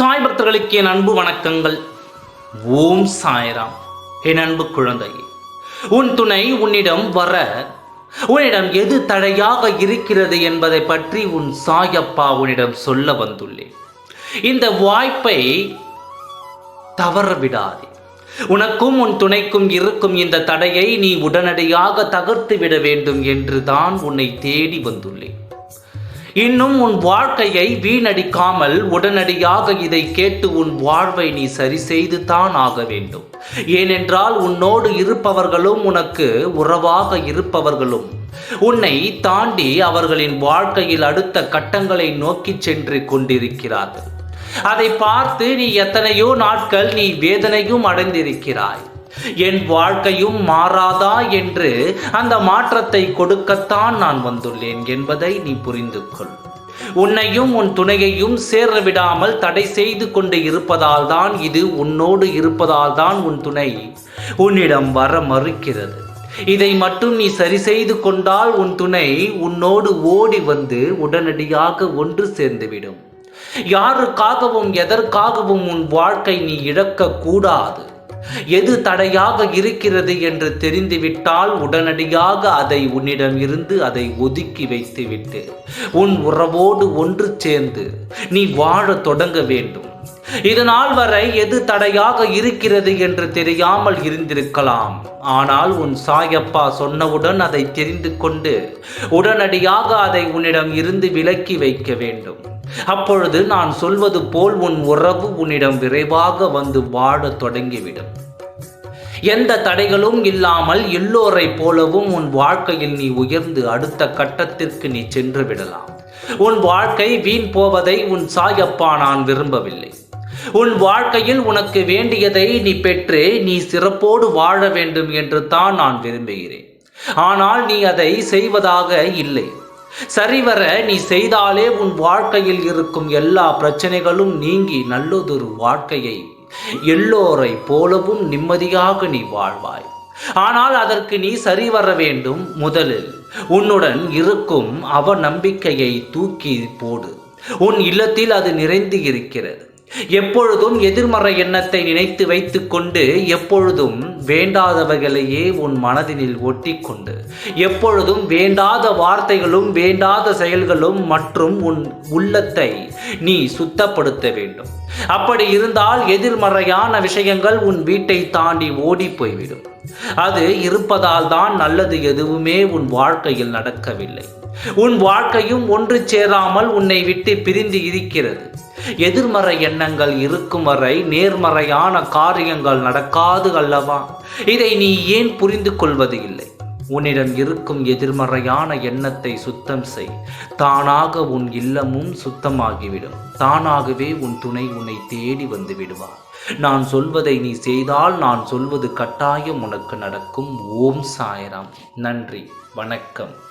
சாய் பக்தர்களுக்கு என் அன்பு வணக்கங்கள். ஓம் சாய்ராம். என் அன்பு குழந்தை உன் துணை உன்னிடம் வர உன்னிடம் எது தடையாக இருக்கிறது என்பதை பற்றி உன் சாயப்பா உன்னிடம் சொல்ல வந்துள்ளேன். இந்த வாய்ப்பை தவற விடாதே உனக்கும் உன் துணைக்கும் இருக்கும் இந்த தடையை நீ உடனடியாக தகர்த்து விட வேண்டும் என்று தான் உன்னை தேடி வந்துள்ளேன். இன்னும் உன் வாழ்க்கையை வீணடிக்காமல் உடனடியாக இதை கேட்டு உன் வாழ்வை நீ சரி செய்து தான் ஆக வேண்டும். ஏனென்றால் உன்னோடு இருப்பவர்களும் உனக்கு உறவாக இருப்பவர்களும். உன்னை தாண்டி அவர்களின் வாழ்க்கையில் அடுத்த கட்டங்களை நோக்கி சென்று கொண்டிருக்கிறார்கள். அதை பார்த்து நீ எத்தனையோ நாட்கள் நீ வேதனையும் அடைந்திருக்கிறாய். என் வாழ்க்கையும் மாறாதா என்று அந்த மாற்றத்தை கொடுக்கத்தான் நான் வந்துள்ளேன் என்பதை நீ புரிந்து கொள். உன்னையும் உன் துணையையும் சேர விடாமல் தடை செய்து கொண்டு இருப்பதால் தான் இது உன்னோடு இருப்பதால் தான் உன் துணை உன்னிடம் வர மறுக்கிறது. இதை மட்டும் நீ சரி செய்து கொண்டால் உன் துணை உன்னோடு ஓடி வந்து உடனடியாக ஒன்று சேர்ந்துவிடும். யாருக்காகவும் எதற்காகவும் உன் வாழ்க்கை நீ இழக்க கூடாது எது தடையாக இருக்கிறது என்று தெரிந்துவிட்டால் உடனடியாக அதை உன்னிடம் இருந்து அதை ஒதுக்கி வைத்துவிட்டு உன் உறவோடு ஒன்று சேர்ந்து நீ வாழ தொடங்க வேண்டும். இதனால் வரை எது தடையாக இருக்கிறது என்று தெரியாமல் இருந்திருக்கலாம். ஆனால் உன் சாயப்பா சொன்னவுடன் அதை தெரிந்து கொண்டு உடனடியாக அதை உன்னிடம் இருந்து விலக்கி வைக்க வேண்டும். அப்பொழுது நான் சொல்வது போல் உன் உறவு உன்னிடம் விரைவாக வந்து வாழத் தொடங்கிவிடும். எந்த தடைகளும் இல்லாமல் எல்லோரை போலவும் உன் வாழ்க்கையில் நீ உயர்ந்து அடுத்த கட்டத்திற்கு நீ சென்று விடலாம். உன் வாழ்க்கை வீண் போவதை உன் சாயப்பா நான் விரும்பவில்லை. உன் வாழ்க்கையில் உனக்கு வேண்டியதை நீ பெற்று நீ சிறப்போடு வாழ வேண்டும் என்று தான் நான் விரும்புகிறேன். ஆனால் நீ அதை செய்வதாக இல்லை. சரிவர நீ செய்தாலே உன் வாழ்க்கையில் இருக்கும் எல்லா பிரச்சனைகளும் நீங்கி நல்லதொரு வாழ்க்கையை எல்லோரை போலவும் நிம்மதியாக நீ வாழ்வாய். ஆனால் அதற்கு நீ சரிவர வேண்டும். முதலில் உன்னுடன் இருக்கும் அவ நம்பிக்கையை தூக்கி போடு. உன் இல்லத்தில் அது நிறைந்து இருக்கிறது. எப்பொழுதும் எதிர்மறை எண்ணத்தை நினைத்து வைத்துக்கொண்டு எப்பொழுதும் வேண்டாதவைகளையே உன் மனதினில் ஒட்டிக்கொண்டு எப்பொழுதும் வேண்டாத வார்த்தைகளும் வேண்டாத செயல்களும் மற்றும் உன் உள்ளத்தை நீ சுத்தப்படுத்த வேண்டும். அப்படி இருந்தால் எதிர்மறையான விஷயங்கள் உன் வீட்டை தாண்டி ஓடி போய்விடும். அது இருப்பதால் தான் நல்லது எதுவுமே உன் வாழ்க்கையில் நடக்கவில்லை. உன் வாழ்க்கையும் ஒன்று சேராமல் உன்னை விட்டு பிரிந்து இருக்கிறது. எதிர்மறை எண்ணங்கள் இருக்கும் வரை நேர்மறையான காரியங்கள் நடக்காது அல்லவா? இதை நீ ஏன் புரிந்து கொள்வது இல்லை? உன்னிடம் இருக்கும் எதிர்மறையான எண்ணத்தை சுத்தம் செய். தானாக உன் இல்லமும் சுத்தமாகிவிடும். தானாகவே உன் துணை உன்னை தேடி வந்து விடுவார். நான் சொல்வதை நீ செய்தால் நான் சொல்வது கட்டாயம் உனக்கு நடக்கும். ஓம் சாயராம். நன்றி. வணக்கம்.